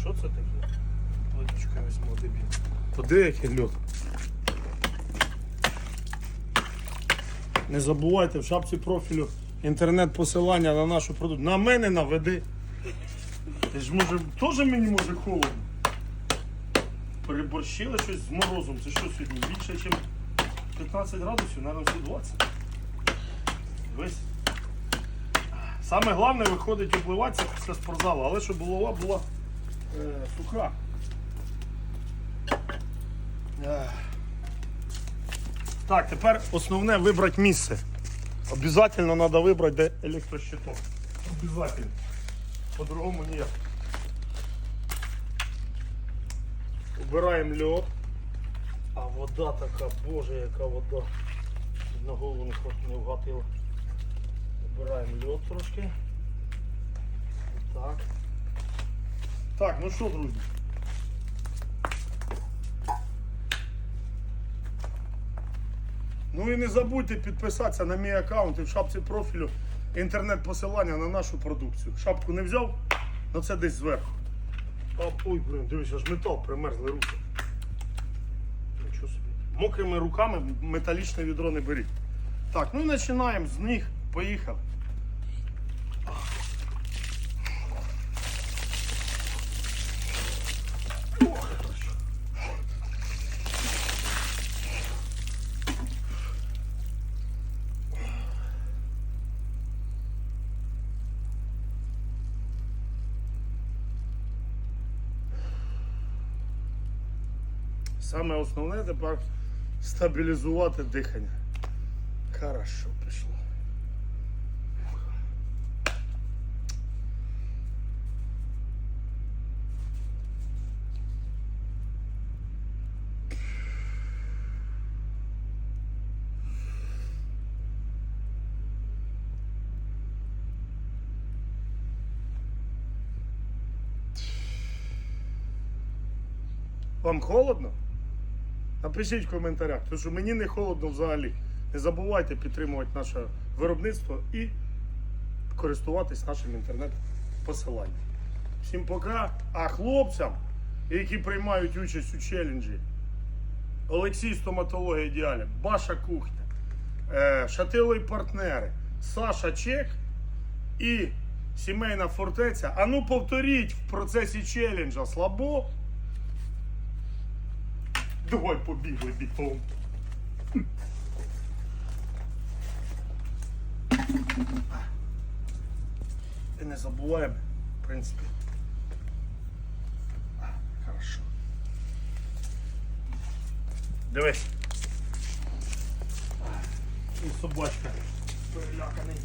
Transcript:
Що це таке? Плиточку візьму дебіл. То де який льот? Не забувайте в шапці профілю інтернет-посилання на нашу продукцію. На мене наведи. Ти ж може, теж мені може холодно. Переборщили щось з морозом. Це що сьогодні? Більше, ніж 15 градусів, навіть всі 20. Дивись. Саме головне виходить обливатися після спортзалу, але щоб голова була е, суха. Так, тепер основне вибрати місце. Обязательно треба вибрати, де електрощиток. Обязательно. По-другому ніяк. Убираємо льод. А вода така, боже, яка вода. На голову не, вгатила. Убираємо льод трошки. Так. Так, ну що, друзі? Ну і не забудьте підписатися на мій аккаунт і в шапці профілю інтернет-посилання на нашу продукцію. Шапку не взяв, але це десь зверху. А, ой, блин, дивись, аж метал примерзли руки. Нічого собі. Мокрими руками металічне відро не беріть. Так, ну і починаємо з них. Поїхали. Саме основне тепер стабілізувати дихання. Хорошо пішло. Вам холодно? Напишіть в коментарях, тому що мені не холодно взагалі. Не забувайте підтримувати наше виробництво і користуватись нашим інтернет-посиланням. Всім пока. А хлопцям, які приймають участь у челенджі, Олексій стоматологія ідеаля, Баша кухня, е, партнери, Саша Чек і сімейна фортеця. А ну повторіть в процесі челенджа слабо. Давай побігли бігом. І не забуваємо, в принципі. Хорошо. Дивись. І собачка переляканий.